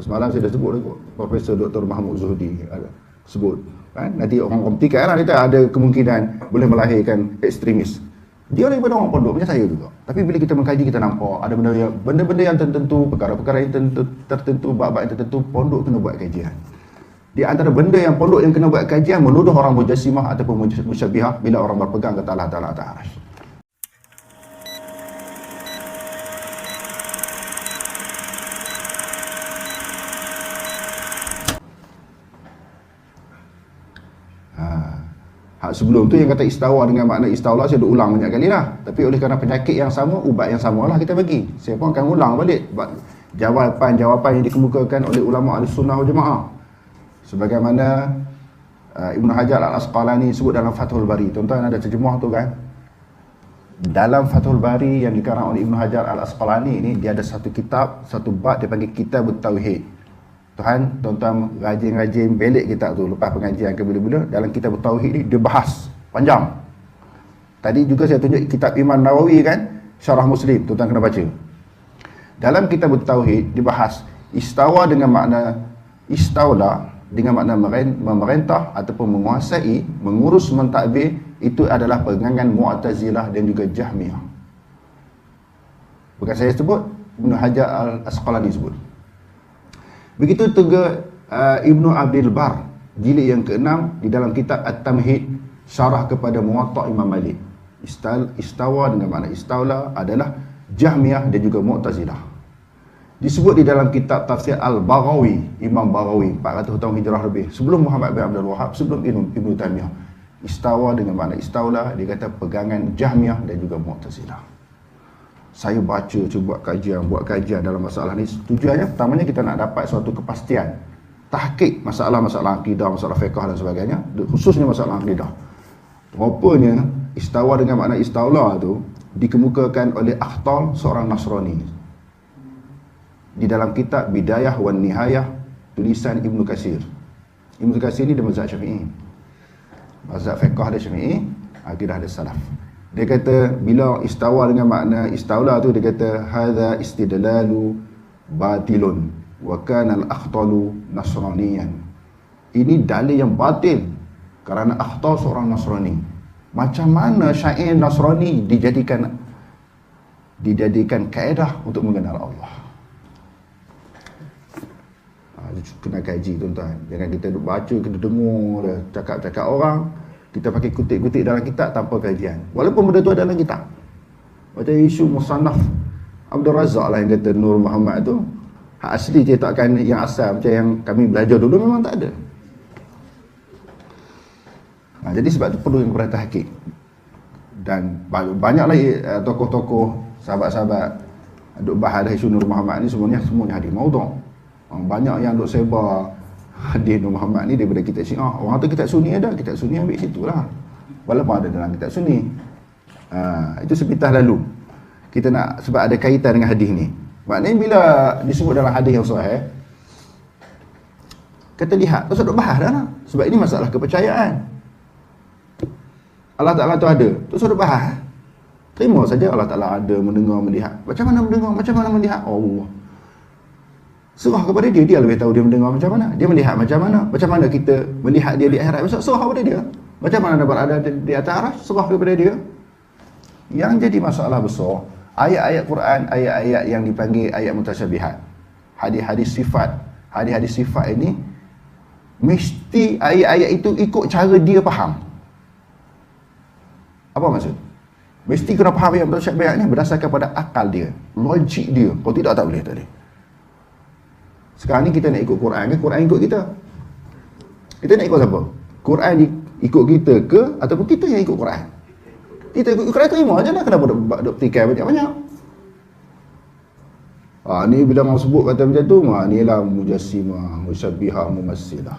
Semalam saya dah sebut lagi Profesor Dr. Mahmud Zuhdi ada sebut kan? Nanti orang komtikan lah kita ada kemungkinan boleh melahirkan ekstremis. Dia daripada orang pondok macam saya juga. Tapi bila kita mengkaji kita nampak ada benda yang benda-benda yang tertentu perkara-perkara yang tertentu, tertentu bab-bab yang tertentu pondok kena buat kajian. Di antara benda yang pondok yang kena buat kajian menuduh orang mujassimah ataupun musyabihah bila orang berpegang kata Allah Ta'ala atas Ha, sebelum tu yang kata istawa dengan makna istaula saya dah ulang banyak kali lah. Tapi oleh kerana penyakit yang sama, ubat yang sama lah kita bagi. Saya pun akan ulang balik jawapan-jawapan yang dikemukakan oleh ulama al-sunnah jemaah. Sebagaimana uh, Ibn Hajar al-Asqalani sebut dalam Fathul Bari. Tuan-tuan ada terjemah tu kan? Dalam Fathul Bari yang dikarang oleh Ibn Hajar al-Asqalani ini, dia ada satu kitab, satu bab dia panggil Kitab Tauhid. Tuhan, tuan-tuan rajin-rajin belik kita tu lepas pengajian ke bila-bila dalam kitab Tauhid ni dia bahas panjang. Tadi juga saya tunjuk kitab Imam Nawawi kan, Syarah Muslim, tuan-tuan kena baca. Dalam kitab Tauhid dibahas istawa dengan makna istaula dengan makna memerintah ataupun menguasai, mengurus mentadbir itu adalah pegangan Mu'tazilah dan juga Jahmiyah. Bukan saya sebut, Ibn Hajar Al-Asqalani sebut. Begitu juga uh, Ibnu Abdul Bar jilid yang ke-6 di dalam kitab At-Tamhid syarah kepada Muwatta' Imam Malik. Istal, istawa dengan makna istaula adalah Jahmiyah dan juga Mu'tazilah. Disebut di dalam kitab tafsir Al-Baghawi, Imam Baghawi 400 tahun hijrah lebih sebelum Muhammad bin Abdul Wahab, sebelum Ibnu Ibnu Taimiyah. Istawa dengan makna istaula dia kata pegangan Jahmiyah dan juga Mu'tazilah saya baca cuba buat kajian buat kajian dalam masalah ni. Tujuannya pertamanya kita nak dapat suatu kepastian tahqiq masalah-masalah akidah masalah fiqh dan sebagainya khususnya masalah akidah. Rupanya istawa dengan makna istaula tu dikemukakan oleh Akhtal seorang Nasrani. Di dalam kitab Bidayah wan Nihayah tulisan Ibnu Kasir Ibnu Kasir ni dia mazhab Syafi'i. Mazhab fiqh dia Syafi'i akidah dia salaf dia kata bila istawa dengan makna istaula tu dia kata hadza istidlalu batilun wa kana al-akhtalu nasraniyan. Ini dalil yang batil kerana akhtal seorang nasrani. Macam mana syair nasrani dijadikan dijadikan kaedah untuk mengenal Allah? Ha, kena kaji tuan-tuan. Jangan kita baca kita dengar cakap-cakap orang kita pakai kutip-kutip dalam kitab tanpa kajian. Walaupun benda tu ada dalam kitab. Macam isu musannaf Abdul Razak lah yang kata Nur Muhammad tu hak asli cetakan yang asal macam yang kami belajar dulu memang tak ada. Nah, jadi sebab tu perlu yang keberatan hakik. Dan banyak lagi uh, tokoh-tokoh sahabat-sahabat duk bahas isu Nur Muhammad ni semuanya semuanya hadis maudhu. Banyak yang duk sebar hadis Nur Muhammad ni daripada kitab Syiah. Orang tu kitab Sunni ada, kitab Sunni ambil situ lah. Walaupun ada dalam kitab Sunni. Ha, itu sepitah lalu. Kita nak sebab ada kaitan dengan hadis ni. Maknanya bila disebut dalam hadis yang sahih, kita lihat, tu duk bahas dah lah. Sebab ini masalah kepercayaan. Allah Ta'ala tu ada, tu duk bahas. Terima saja Allah Ta'ala ada mendengar, melihat. Macam mana mendengar, macam mana melihat? Allah. Serah kepada dia, dia lebih tahu dia mendengar macam mana. Dia melihat macam mana. Macam mana kita melihat dia di akhirat. Maksud, serah kepada dia. Macam mana dapat ada di, di atas arah, serah kepada dia. Yang jadi masalah besar, ayat-ayat Quran, ayat-ayat yang dipanggil ayat mutasyabihat. Hadis-hadis sifat. Hadis-hadis sifat ini, mesti ayat-ayat itu ikut cara dia faham. Apa maksud? Mesti kena faham yang mutasyabihat ni berdasarkan pada akal dia, logik dia. Kalau tidak, tak boleh, tak boleh. Sekarang ni kita nak ikut Quran ke Quran ikut kita? Kita nak ikut siapa? Quran ikut kita ke ataupun kita yang ikut Quran? Kita ikut Quran terima aja lah kenapa duk duk tikai banyak-banyak. Ha, ni bila mau sebut kata macam tu, ha, ni lah mujassimah, musyabbihah, mumassilah.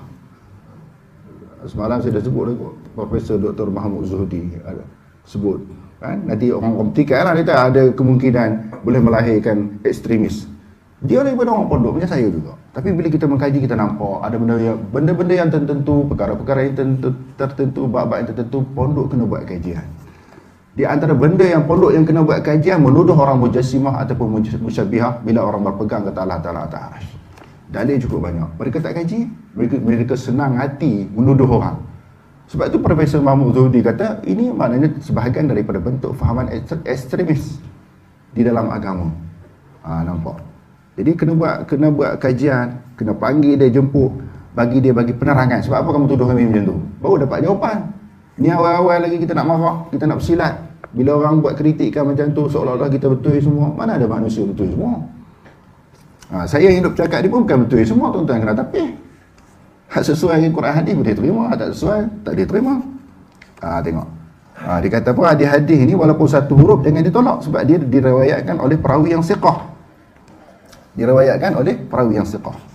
Semalam saya dah sebut lagi Profesor Dr. Mahmud Zuhdi ada sebut kan nanti orang komtikan lah kita ada kemungkinan boleh melahirkan ekstremis dia daripada orang pondok macam saya juga. Tapi bila kita mengkaji kita nampak ada benda yang benda-benda yang tertentu, perkara-perkara yang tertentu, tertentu bab-bab yang tertentu pondok kena buat kajian. Di antara benda yang pondok yang kena buat kajian menuduh orang mujassimah ataupun musyabihah bila orang berpegang kata Allah Taala atas arash. dalil cukup banyak. Mereka tak kaji, mereka mereka senang hati menuduh orang. Sebab itu Profesor Mahmud Zuhdi kata ini maknanya sebahagian daripada bentuk fahaman ekstremis di dalam agama. Ha, nampak. Jadi kena buat kena buat kajian, kena panggil dia jemput, bagi dia bagi penerangan. Sebab apa kamu tuduh kami macam tu? Baru dapat jawapan. Ni awal-awal lagi kita nak marah, kita nak bersilat. Bila orang buat kritikan macam tu seolah-olah kita betul semua. Mana ada manusia betul semua? Ha, saya yang hidup cakap dia pun bukan betul semua tuan-tuan kena tapi hak sesuai dengan Quran hadis boleh terima, tak sesuai tak dia terima. Ha, tengok. Ha, dia kata pun hadis-hadis ni walaupun satu huruf jangan ditolak sebab dia diriwayatkan oleh perawi yang siqah. Diriwayatkan oleh perawi yang siqah.